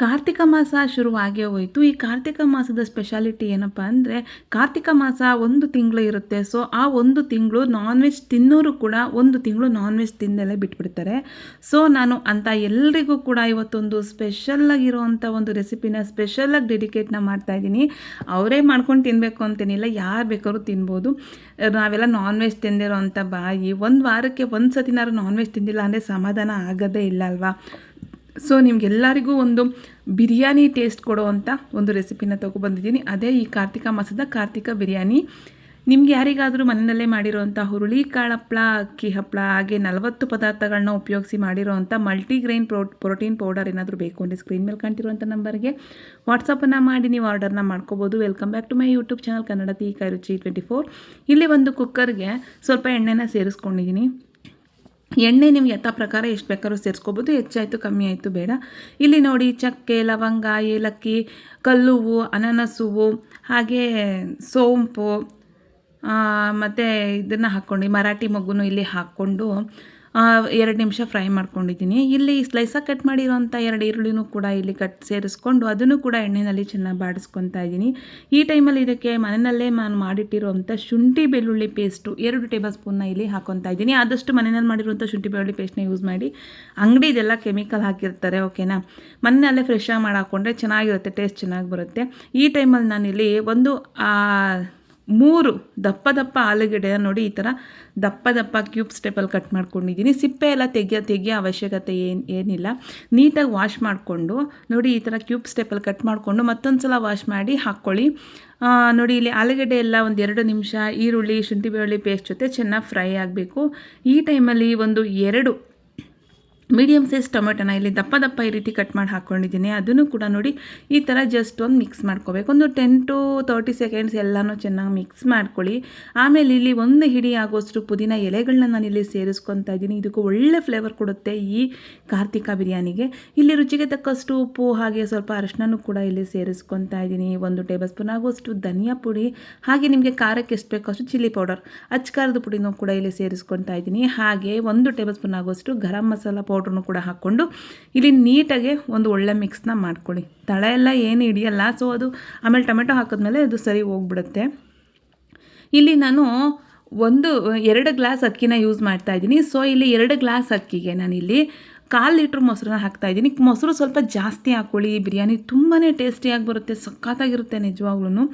ಕಾರ್ತಿಕ ಮಾಸ ಶುರುವಾಗೇ ಹೋಯಿತು. ಈ ಕಾರ್ತಿಕ ಮಾಸದ ಸ್ಪೆಷಾಲಿಟಿ ಏನಪ್ಪ ಅಂದರೆ, ಕಾರ್ತಿಕ ಮಾಸ ಒಂದು ತಿಂಗಳು ಇರುತ್ತೆ. ಸೊ ಆ ಒಂದು ತಿಂಗಳು ನಾನ್ ವೆಜ್ ತಿನ್ನೋರು ಕೂಡ ಒಂದು ತಿಂಗಳು ನಾನ್ ವೆಜ್ ತಿಂದಲೇ ಬಿಟ್ಬಿಡ್ತಾರೆ. ಸೊ ನಾನು ಅಂತ ಎಲ್ರಿಗೂ ಕೂಡ ಇವತ್ತೊಂದು ಸ್ಪೆಷಲ್ಲಾಗಿರುವಂಥ ಒಂದು ರೆಸಿಪಿನ ಸ್ಪೆಷಲಾಗಿ ಡೆಡಿಕೇಟ್ನ ಮಾಡ್ತಾಯಿದ್ದೀನಿ ಅವರೇ ಮಾಡ್ಕೊಂಡು ತಿನ್ನಬೇಕು ಅಂತೇನಿಲ್ಲ ಯಾರು ಬೇಕಾದ್ರೂ ತಿನ್ಬೋದು. ನಾವೆಲ್ಲ ನಾನ್ ವೆಜ್ ತಿಂದಿರೋ ಅಂಥ ಬಾಯಿ, ಒಂದು ವಾರಕ್ಕೆ ಒಂದು ಸತಿನಾರು ನಾನ್ ವೆಜ್ ತಿಂದಿಲ್ಲ ಅಂದರೆ ಸಮಾಧಾನ ಆಗೋದೇ ಇಲ್ಲ ಅಲ್ವಾ? ಸೊ ನಿಮಗೆಲ್ಲರಿಗೂ ಒಂದು ಬಿರಿಯಾನಿ ಟೇಸ್ಟ್ ಕೊಡೋವಂಥ ಒಂದು ರೆಸಿಪಿನ ತೊಗೊಬಂದಿದ್ದೀನಿ ಅದೇ ಈ ಕಾರ್ತಿಕ ಮಾಸದ ಕಾರ್ತಿಕ ಬಿರಿಯಾನಿ. ನಿಮ್ಗೆ ಯಾರಿಗಾದರೂ ಮನೆಯಲ್ಲೇ ಮಾಡಿರೋವಂಥ ಹುರುಳಿ ಕಾಳು ಹಪ್ಪಳ ಅಕ್ಕಿ ಹಪ್ಪಳ ಹಾಗೆ ನಲವತ್ತು ಪದಾರ್ಥಗಳನ್ನ ಉಪಯೋಗಿಸಿ ಮಾಡಿರೋವಂಥ ಮಲ್ಟಿಗ್ರೈನ್ ಪ್ರೋ ಪ್ರೋಟೀನ್ ಪೌಡರ್ ಏನಾದರೂ ಬೇಕು ಅಂದರೆ ಸ್ಕ್ರೀನ್ ಮೇಲೆ ಕಾಣ್ತಿರುವಂಥ ನಂಬರ್ಗೆ ವಾಟ್ಸಪ್ಪನ್ನು ಮಾಡಿ ನೀವು ಆರ್ಡರ್ನ ಮಾಡ್ಕೋಬೋದು. Welcome back to my YouTube channel Kannada ತೀಕಾಯಿ ರುಚಿ ಟ್ವೆಂಟಿ ಫೋರ್ ಇಲ್ಲಿ ಒಂದು ಕುಕ್ಕರ್ಗೆ ಸ್ವಲ್ಪ ಎಣ್ಣೆನ ಸೇರಿಸ್ಕೊಂಡಿದ್ದೀನಿ. ಎಣ್ಣೆ ನಿಮ್ಗೆ ಯಥಾ ಪ್ರಕಾರ ಎಷ್ಟು ಬೇಕಾದ್ರೂ ಸೇರಿಸ್ಕೋಬೋದು. ಹೆಚ್ಚಾಯಿತು, ಕಮ್ಮಿ ಆಯಿತು, ಬೇಡ. ಇಲ್ಲಿ ನೋಡಿ ಚಕ್ಕೆ, ಲವಂಗ, ಏಲಕ್ಕಿ, ಕಲ್ಲುವು, ಅನನಸುವು, ಹಾಗೆ ಸೋಂಪು ಮತ್ತು ಇದನ್ನು ಹಾಕ್ಕೊಂಡು ಮರಾಠಿ ಮಗುನು ಇಲ್ಲಿ ಹಾಕ್ಕೊಂಡು ಎರಡು ನಿಮಿಷ ಫ್ರೈ ಮಾಡ್ಕೊಂಡಿದ್ದೀನಿ. ಇಲ್ಲಿ ಸ್ಲೈಸಾಗಿ ಕಟ್ ಮಾಡಿರೋಂಥ ಎರಡು ಈರುಳ್ಳಿನೂ ಕೂಡ ಇಲ್ಲಿ ಕಟ್ ಸೇರಿಸ್ಕೊಂಡು ಅದನ್ನು ಕೂಡ ಎಣ್ಣೆಯಲ್ಲಿ ಚೆನ್ನಾಗಿ ಬಾಡಿಸ್ಕೊತಾ ಇದ್ದೀನಿ. ಈ ಟೈಮಲ್ಲಿ ಇದಕ್ಕೆ ಮನೆಯಲ್ಲೇ ನಾನು ಮಾಡಿಟ್ಟಿರುವಂಥ ಶುಂಠಿ ಬೆಳ್ಳುಳ್ಳಿ ಪೇಸ್ಟು ಎರಡು ಟೇಬಲ್ ಸ್ಪೂನ್ನ ಇಲ್ಲಿ ಹಾಕೊತಾ ಇದ್ದೀನಿ. ಆದಷ್ಟು ಮನೆಯಲ್ಲಿ ಮಾಡಿರುವಂಥ ಶುಂಠಿ ಬೆಳ್ಳುಳ್ಳಿ ಪೇಸ್ಟ್ನ ಯೂಸ್ ಮಾಡಿ ಅಂಗಡಿ ಇದೆಲ್ಲ ಕೆಮಿಕಲ್ ಹಾಕಿರ್ತಾರೆ ಓಕೆನಾ ಮನೆಯಲ್ಲೇ ಫ್ರೆಶ್ ಮಾಡಿ ಹಾಕ್ಕೊಂಡ್ರೆ ಚೆನ್ನಾಗಿರುತ್ತೆ ಟೇಸ್ಟ್ ಚೆನ್ನಾಗಿ ಬರುತ್ತೆ. ಈ ಟೈಮಲ್ಲಿ ನಾನಿಲ್ಲಿ ಒಂದು ಮೂರು ದಪ್ಪ ದಪ್ಪ ಆಲೂಗಡ್ಡೆ ನೋಡಿ ಈ ಥರ ದಪ್ಪ ದಪ್ಪ ಕ್ಯೂಬ್ ಸ್ಟೆಪಲ್ಲಿ ಕಟ್ ಮಾಡ್ಕೊಂಡಿದ್ದೀನಿ. ಸಿಪ್ಪೆ ಎಲ್ಲ ತೆಗಿಯೋ ತೆಗಿಯೋ ಅವಶ್ಯಕತೆ ಏನು ಏನಿಲ್ಲ. ನೀಟಾಗಿ ವಾಶ್ ಮಾಡಿಕೊಂಡು ನೋಡಿ ಈ ಥರ ಕ್ಯೂಬ್ ಸ್ಟೆಪಲ್ಲಿ ಕಟ್ ಮಾಡಿಕೊಂಡು ಮತ್ತೊಂದು ಸಲ ವಾಶ್ ಮಾಡಿ ಹಾಕ್ಕೊಳ್ಳಿ. ನೋಡಿ ಇಲ್ಲಿ ಆಲೂಗಡ್ಡೆ ಎಲ್ಲ ಒಂದು ಎರಡು ನಿಮಿಷ ಈರುಳ್ಳಿ, ಶುಂಠಿ ಬೆಳ್ಳುಳ್ಳಿ ಪೇಸ್ಟ್ ಜೊತೆ ಚೆನ್ನಾಗಿ ಫ್ರೈ ಆಗಬೇಕು. ಈ ಟೈಮಲ್ಲಿ ಒಂದು ಎರಡು ಮೀಡಿಯಮ್ ಸೈಜ್ ಟೊಮೆಟೊನ ಇಲ್ಲಿ ದಪ್ಪ ದಪ್ಪ ಈ ರೀತಿ ಕಟ್ ಮಾಡಿ ಹಾಕ್ಕೊಂಡಿದ್ದೀನಿ ಅದನ್ನು ಕೂಡ ನೋಡಿ ಈ ಥರ ಜಸ್ಟ್ ಒಂದು ಮಿಕ್ಸ್ ಮಾಡ್ಕೋಬೇಕು. ಒಂದು ಟೆನ್ ಟು ತರ್ಟಿ ಸೆಕೆಂಡ್ಸ್ ಎಲ್ಲನೂ ಚೆನ್ನಾಗಿ ಮಿಕ್ಸ್ ಮಾಡ್ಕೊಳ್ಳಿ. ಆಮೇಲೆ ಇಲ್ಲಿ ಒಂದು ಹಿಡಿ ಆಗೋಷ್ಟು ಪುದೀನ ಎಲೆಗಳನ್ನ ನಾನು ಇಲ್ಲಿ ಸೇರಿಸ್ಕೊತಾ ಇದ್ದೀನಿ. ಇದಕ್ಕೂ ಒಳ್ಳೆ ಫ್ಲೇವರ್ ಕೊಡುತ್ತೆ ಈ ಕಾರ್ತಿಕ ಬಿರಿಯಾನಿಗೆ. ಇಲ್ಲಿ ರುಚಿಗೆ ತಕ್ಕಷ್ಟು ಉಪ್ಪು ಹಾಗೆ ಸ್ವಲ್ಪ ಅರಿಶಿನೂ ಕೂಡ ಇಲ್ಲಿ ಸೇರಿಸ್ಕೊತಾ ಇದ್ದೀನಿ. ಒಂದು ಟೇಬಲ್ ಸ್ಪೂನ್ ಆಗೋಷ್ಟು ಧನಿಯಾ ಪುಡಿ, ಹಾಗೆ ನಿಮಗೆ ಖಾರಕ್ಕೆ ಎಷ್ಟು ಬೇಕೋ ಅಷ್ಟು ಚಿಲ್ಲಿ ಪೌಡರ್ ಅಚ್ಚಕಾರದ ಪುಡಿನೂ ಕೂಡ ಇಲ್ಲಿ ಸೇರಿಸ್ಕೊತಾ ಇದ್ದೀನಿ. ಹಾಗೆ ಒಂದು ಟೇಬಲ್ ಸ್ಪೂನ್ ಆಗೋಷ್ಟು ಗರಂ ಮಸಾಲ ಪೌಡ್ರನ್ನು ಕೂಡ ಹಾಕ್ಕೊಂಡು ಇಲ್ಲಿ ನೀಟಾಗಿ ಒಂದು ಒಳ್ಳೆ ಮಿಕ್ಸ್ನ ಮಾಡ್ಕೊಳ್ಳಿ. ತಳ ಎಲ್ಲ ಏನು ಹಿಡಿಯಲ್ಲ ಸೊ ಅದು ಆಮೇಲೆ ಟೊಮೆಟೊ ಹಾಕಿದ್ಮೇಲೆ ಅದು ಸರಿ ಹೋಗ್ಬಿಡುತ್ತೆ. ಇಲ್ಲಿ ನಾನು ಒಂದು, ಎರಡು ಗ್ಲಾಸ್ ಅಕ್ಕಿನ ಯೂಸ್ ಮಾಡ್ತಾ ಇದ್ದೀನಿ. ಸೊ ಇಲ್ಲಿ ಎರಡು ಗ್ಲಾಸ್ ಅಕ್ಕಿಗೆ ನಾನಿಲ್ಲಿ ಕಾಲು ಲೀಟ್ರ್ ಮೊಸರನ್ನ ಹಾಕ್ತಾ ಇದ್ದೀನಿ. ಮೊಸರು ಸ್ವಲ್ಪ ಜಾಸ್ತಿ ಹಾಕ್ಕೊಳ್ಳಿ ಬಿರಿಯಾನಿ ತುಂಬಾ ಟೇಸ್ಟಿಯಾಗಿ ಬರುತ್ತೆ, ಸಖತ್ತಾಗಿರುತ್ತೆ ನಿಜವಾಗ್ಲೂ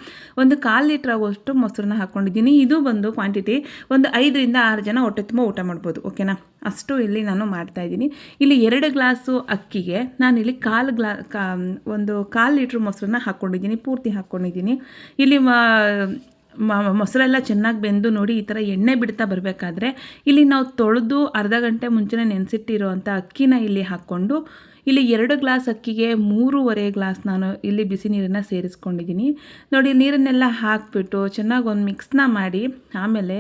ಒಂದು ಕಾಲು ಲೀಟ್ರ್ ಆಗುವಷ್ಟು ಮೊಸರನ್ನ ಹಾಕ್ಕೊಂಡಿದ್ದೀನಿ ಇದು ಬಂದು ಕ್ವಾಂಟಿಟಿ ಒಂದು ಐದರಿಂದ ಆರು ಜನ ಹೊಟ್ಟೆ ತುಂಬ ಊಟ ಮಾಡ್ಬೋದು. ಓಕೆನಾ? ಅಷ್ಟು ಇಲ್ಲಿ ನಾನು ಮಾಡ್ತಾಯಿದ್ದೀನಿ ಇಲ್ಲಿ ಎರಡು ಗ್ಲಾಸು ಅಕ್ಕಿಗೆ ನಾನಿಲ್ಲಿ ಕಾಲು ಗ್ಲಾ, ಕಾ, ಒಂದು ಕಾಲು ಲೀಟ್ರ್ ಮೊಸರನ್ನ ಹಾಕ್ಕೊಂಡಿದ್ದೀನಿ ಪೂರ್ತಿ ಹಾಕ್ಕೊಂಡಿದ್ದೀನಿ ಇಲ್ಲಿ ಮೊಸರೆಲ್ಲ ಚೆನ್ನಾಗಿ ಬೆಂದು ನೋಡಿ ಈ ಥರ ಎಣ್ಣೆ ಬಿಡ್ತಾ ಬರಬೇಕಾದ್ರೆ ಇಲ್ಲಿ ನಾವು ತೊಳೆದು ಅರ್ಧ ಗಂಟೆ ಮುಂಚೆನೇ ನೆನೆಸಿಟ್ಟಿರುವಂಥ ಅಕ್ಕಿನ ಇಲ್ಲಿ ಹಾಕ್ಕೊಂಡು ಇಲ್ಲಿ ಎರಡು ಗ್ಲಾಸ್ ಅಕ್ಕಿಗೆ ಮೂರುವರೆ ಗ್ಲಾಸ್ ನಾನು ಇಲ್ಲಿ ಬಿಸಿ ನೀರನ್ನು ಸೇರಿಸ್ಕೊಂಡಿದ್ದೀನಿ. ನೋಡಿ ನೀರನ್ನೆಲ್ಲ ಹಾಕಿಬಿಟ್ಟು ಚೆನ್ನಾಗಿ ಒಂದು ಮಿಕ್ಸ್ನ ಮಾಡಿ ಆಮೇಲೆ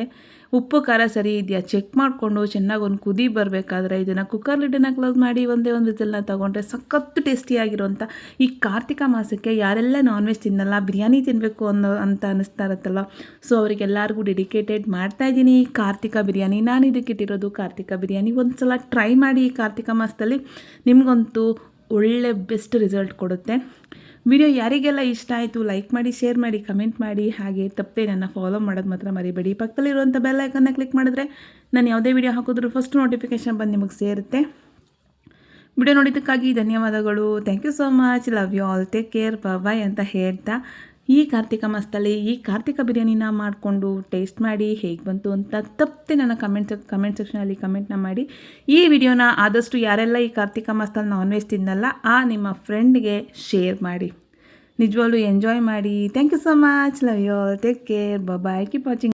ಉಪ್ಪು, ಖಾರ ಸರಿ ಇದೆಯಾ? ಚೆಕ್ ಮಾಡಿಕೊಂಡು ಚೆನ್ನಾಗಿ ಒಂದು ಕುದಿ ಬರಬೇಕಾದ್ರೆ ಇದನ್ನು ಕುಕ್ಕರ್ ಲಿಡ್ಡನ್ನು ಕ್ಲೋಸ್ ಮಾಡಿ ಒಂದೇ ಒಂದು ಇದನ್ನು ತೊಗೊಂಡ್ರೆ ಸಖತ್ತು ಟೇಸ್ಟಿಯಾಗಿರುವಂಥ ಈ ಕಾರ್ತಿಕ ಮಾಸಕ್ಕೆ ಯಾರೆಲ್ಲ ನಾನ್ ವೆಜ್ ತಿನ್ನಲ್ಲ, ಬಿರಿಯಾನಿ ತಿನ್ನಬೇಕು ಅನ್ನೋ ಅಂತ ಅನ್ನಿಸ್ತಾ ಇರುತ್ತಲ್ಲ ಸೊ ಅವರಿಗೆಲ್ಲರಿಗೂ ಡೆಡಿಕೇಟೆಡ್ ಈ ಕಾರ್ತಿಕ ಬಿರಿಯಾನಿ. ನಾನು ಇದಕ್ಕೆ ಇಟ್ಟಿರೋದು ಕಾರ್ತಿಕ ಬಿರಿಯಾನಿ. ಒಂದು ಸಲ ಟ್ರೈ ಮಾಡಿ ಈ ಕಾರ್ತಿಕ ಮಾಸದಲ್ಲಿ ನಿಮಗಂತೂ ಒಳ್ಳೆ ಬೆಸ್ಟ್ ರಿಸಲ್ಟ್ ಕೊಡುತ್ತೆ. ವಿಡಿಯೋ ಯಾರಿಗೆಲ್ಲ ಇಷ್ಟ ಆಯಿತು ಲೈಕ್ ಮಾಡಿ ಶೇರ್ ಮಾಡಿ ಕಮೆಂಟ್ ಮಾಡಿ, ಹಾಗೆ ತಪ್ಪದೆ ನನ್ನ ಫಾಲೋ ಮಾಡೋದು ಮಾತ್ರ ಮರಿಬೇಡಿ. ಪಕ್ಕದಲ್ಲಿರುವಂಥ ಬೆಲ್ ಐಕನ್ನ ಕ್ಲಿಕ್ ಮಾಡಿದ್ರೆ ನಾನು ಯಾವುದೇ ವಿಡಿಯೋ ಹಾಕಿದ್ರು ಫಸ್ಟ್ ನೋಟಿಫಿಕೇಶನ್ ಬಂದು ನಿಮಗೆ ಸೇರುತ್ತೆ. ವಿಡಿಯೋ ನೋಡಿದ್ದಕ್ಕಾಗಿ ಧನ್ಯವಾದಗಳು. Thank you so much love you all take care bye ಅಂತ ಹೇಳ್ತಾ ಈ ಕಾರ್ತಿಕ ಮಾಸದಲ್ಲಿ ಈ ಕಾರ್ತಿಕ ಬಿರಿಯಾನಿನ ಮಾಡಿಕೊಂಡು ಟೇಸ್ಟ್ ಮಾಡಿ ಹೇಗೆ ಬಂತು ಅಂತ ತಪ್ಪದೆ ನನ್ನ ಕಮೆಂಟ್ ಕಮೆಂಟ್ ಸೆಕ್ಷನಲ್ಲಿ ಕಮೆಂಟ್ನ ಮಾಡಿ. ಈ ವಿಡಿಯೋನ ಆದಷ್ಟು ಯಾರೆಲ್ಲ ಈ ಕಾರ್ತಿಕ ಮಾಸದಲ್ಲಿ ನಾನ್ ವೆಜ್ ತಿನ್ನಲ್ಲ ಆ ನಿಮ್ಮ ಫ್ರೆಂಡ್ಗೆ ಶೇರ್ ಮಾಡಿ. ನಿಜವಾಗ್ಲೂ ಎಂಜಾಯ್ ಮಾಡಿ. Thank you so much love you take care bye keep watching